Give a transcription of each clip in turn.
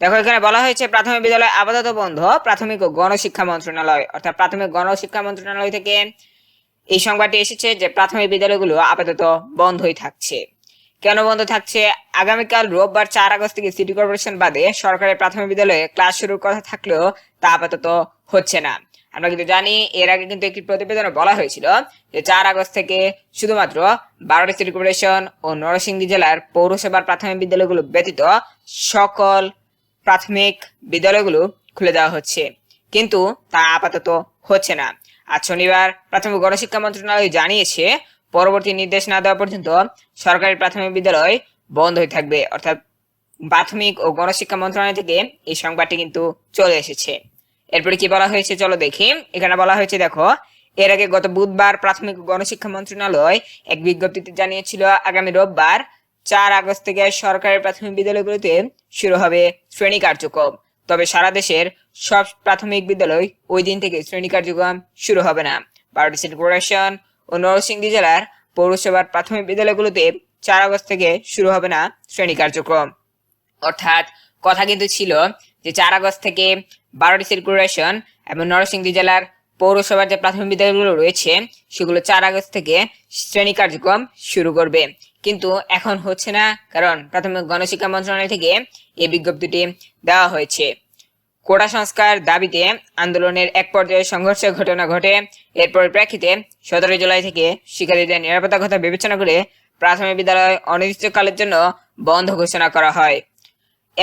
দেখো, এখানে বলা হয়েছে প্রাথমিক বিদ্যালয় আপাতত বন্ধ। প্রাথমিক ও গণশিক্ষা মন্ত্রণালয়, অর্থাৎ প্রাথমিক গণশিক্ষা মন্ত্রণালয় থেকে এই সংবাদটি এসেছে যে প্রাথমিক বিদ্যালয়গুলো আপাতত বন্ধই থাকছে। কেন বন্ধ থাকছে? আগামীকাল রোববার চার আগস্ট থেকে সিটি কর্পোরেশন বাদে সরকারের প্রাথমিক বিদ্যালয়ে ক্লাস শুরুর কথা থাকলেও তা আপাতত হচ্ছে না। আমরা কিন্তু জানি, এর আগে কিন্তু একটি প্রতিবেদনে বলা হয়েছিল যে চার আগস্ট থেকে শুধুমাত্র বারোটি সিটি কর্পোরেশন ও নরসিংদী জেলার পৌরসভার প্রাথমিক বিদ্যালয়গুলো ব্যতীত সকল প্রাথমিক বিদ্যালয়গুলো খুলে দেওয়া হচ্ছে। কিন্তু তা আপাতত হচ্ছে না। আজ শনিবার প্রাথমিক গণশিক্ষা মন্ত্রণালয় জানিয়েছে, পরবর্তী নির্দেশ না দেওয়া পর্যন্ত সরকারি প্রাথমিক বিদ্যালয় বন্ধ হয়ে থাকবে। অর্থাৎ প্রাথমিক ও গণশিক্ষা মন্ত্রণালয় থেকে এই সংবাদটি কিন্তু চলে এসেছে। এরপরে কি বলা হয়েছে চলো দেখি। এখানে বলা হয়েছে, দেখো, এর আগে গত বুধবার প্রাথমিক গণশিক্ষা মন্ত্রণালয় এক বিজ্ঞপ্তিতে জানিয়েছিল, আগামী রোববার চার আগস্ট থেকে সরকারি প্রাথমিক বিদ্যালয়গুলোতে শুরু হবে শ্রেণি কার্যক্রম। তবে সারা দেশের সব প্রাথমিক বিদ্যালয় ওই দিন থেকে শ্রেণি কার্যক্রম শুরু হবে না। বারোটি সিটি কর্পোরেশন ও নরসিংদী জেলার পৌরসভার প্রাথমিক বিদ্যালয়গুলোতে চার আগস্ট থেকে শুরু হবে না শ্রেণি কার্যক্রম। অর্থাৎ কথা কিন্তু ছিল যে চার আগস্ট থেকে বারোটি সিটি কর্পোরেশন এবং নরসিংদী জেলার পৌরসভার যে প্রাথমিক বিদ্যালয়গুলো রয়েছে, সেগুলো চার আগস্ট থেকে শ্রেণি কার্যক্রম শুরু করবে। কিন্তু এখন হচ্ছে না, কারণ প্রাথমিক গণশিক্ষা মন্ত্রণালয় থেকে এই বিজ্ঞপ্তিটি দেওয়া হয়েছে। কোটা সংস্কার দাবিতে আন্দোলনের এক পর্যায়ে সংঘর্ষের ঘটনা ঘটে। এর পরিপ্রেক্ষিতে সতেরো জুলাই থেকে শিক্ষার্থীদের নিরাপত্তার কথা বিবেচনা করে প্রাথমিক বিদ্যালয় অনির্দিষ্টকালের জন্য বন্ধ ঘোষণা করা হয়।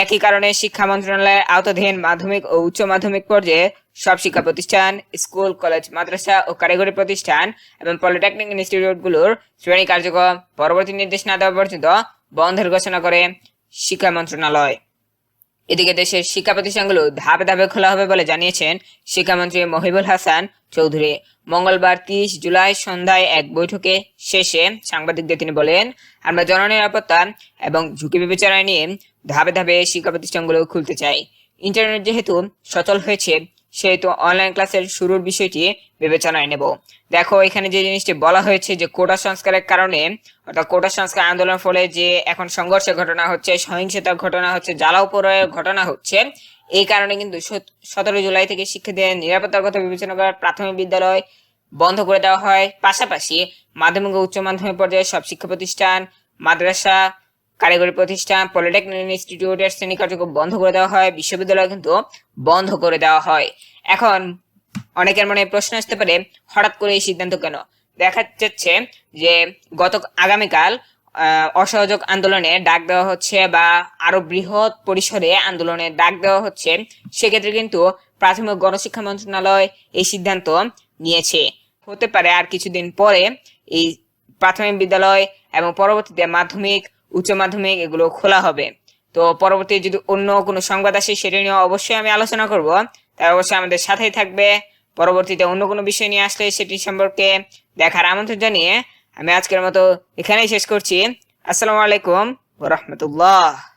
একই কারণে শিক্ষা মন্ত্রণালয়ের আওতাধীন মাধ্যমিক ও উচ্চ মাধ্যমিক পর্যায়ে সব শিক্ষা প্রতিষ্ঠান, স্কুল, কলেজ, মাদ্রাসা ও কারিগরি প্রতিষ্ঠান এবং পলিটেকনিক ইনস্টিটিউটগুলোর শ্রেণি কার্যক্রম পরবর্তী নির্দেশ না দেওয়া পর্যন্ত বন্ধের ঘোষণা করে শিক্ষা মন্ত্রণালয়। এদিকে দেশের শিক্ষা প্রতিষ্ঠানগুলো ধাপে ধাপে খোলা হবে বলে জানিয়েছেন শিক্ষামন্ত্রী মহিবুল হাসান চৌধুরী। মঙ্গলবার তিরিশ জুলাই সন্ধ্যায় এক বৈঠকে শেষে সাংবাদিকদের তিনি বলেন, আমরা জননিরাপত্তা এবং ঝুঁকি বিবেচনায় নিয়ে ধাপে ধাপে শিক্ষা প্রতিষ্ঠানগুলো খুলতে চাই। ইন্টারনেট যেহেতু সচল হয়েছে সেহেতু অনলাইন ক্লাসের শুরুর বিষয়টি বিবেচনায় নেব। দেখো, এখানে যে জিনিসটি বলা হয়েছে যে কোটা সংস্কারের কারণে, অর্থাৎ কোটা সংস্কার আন্দোলনের ফলে যে এখন সংঘর্ষের ঘটনা হচ্ছে, সহিংসতার ঘটনা হচ্ছে জ্বালাও পোড়ার ঘটনা হচ্ছে, এই কারণে কিন্তু সতেরো জুলাই থেকে শিক্ষার্থীদের নিরাপত্তার কথা বিবেচনা করে প্রাথমিক বিদ্যালয় বন্ধ করে দেওয়া হয়। পাশাপাশি মাধ্যমিক ও উচ্চ মাধ্যমিক পর্যায়ে সব শিক্ষা প্রতিষ্ঠান, মাদ্রাসা কারিগরি প্রতিষ্ঠান, পলিটেকনিক ইনস্টিটিউটের শ্রেণি কার্যক্রম বন্ধ করে দেওয়া হয়, বিশ্ববিদ্যালয় কিন্তু বন্ধ করে দেওয়া হয়। এখন অনেকের মনে প্রশ্ন আসতে পারে, হঠাৎ করে এই সিদ্ধান্ত কেন? দেখা যাচ্ছে যে গত আগামীকাল অসহযোগ আন্দোলনে ডাক দেওয়া হচ্ছে বা আরও বৃহৎ পরিসরে আন্দোলনে ডাক দেওয়া হচ্ছে, সেক্ষেত্রে কিন্তু প্রাথমিক গণশিক্ষা মন্ত্রণালয় এই সিদ্ধান্ত নিয়েছে। হতে পারে আর কিছুদিন পরে এই প্রাথমিক বিদ্যালয় এবং পরবর্তীতে মাধ্যমিক উচ্চ মাধ্যমিক এগুলো খোলা হবে। তো পরবর্তী যদি অন্য কোনো সংবাদ আসে সেটা নিয়ে অবশ্যই আমি আলোচনা করব। তাই অবশ্যই আমাদের সাথেই থাকবে। পরবর্তীতে অন্য কোনো বিষয় নিয়ে আসলে সেটি সম্পর্কে দেখার আমন্ত্রণ জানিয়ে আমি আজকের মতো এখানেই শেষ করছি। আসসালামু আলাইকুম রহমতুল্লাহ।